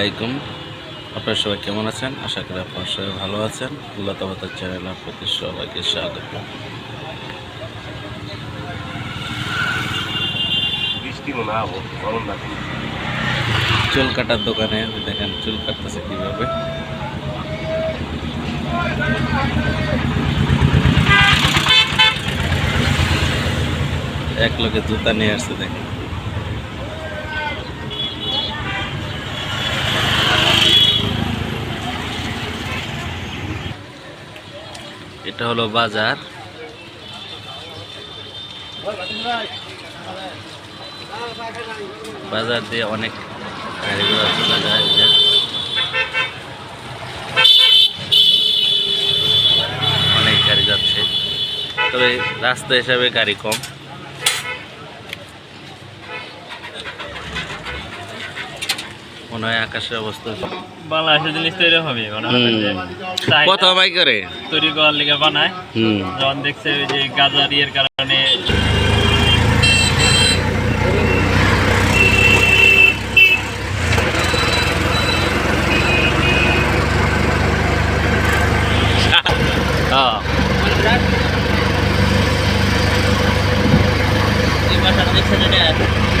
আলাইকুম। আপনারা সবাই কেমন আছেন? আশা করি আপনারা সবাই ভালো আছেন। লতাবতার চ্যানেল আপনাদের সবাইকে স্বাগত। চুল কাটার দোকানে দেখেন চুল কাটতেছে কীভাবে। এক লোকে জুতা নিয়ে আসছে দেখেন। এটা হলো বাজার। বাজার দিয়ে অনেক অনেক গাড়ি যাচ্ছে। তবে রাস্তা হিসাবে গাড়ি কম। মনে হয় আকাশের অবস্থা বাংলাদেশের জিনিস তৈরি হবে কত ভাই করে? তৈরি করার লেগে বানায়। যখন দেখছে যে গাজার ইয়ের কারণে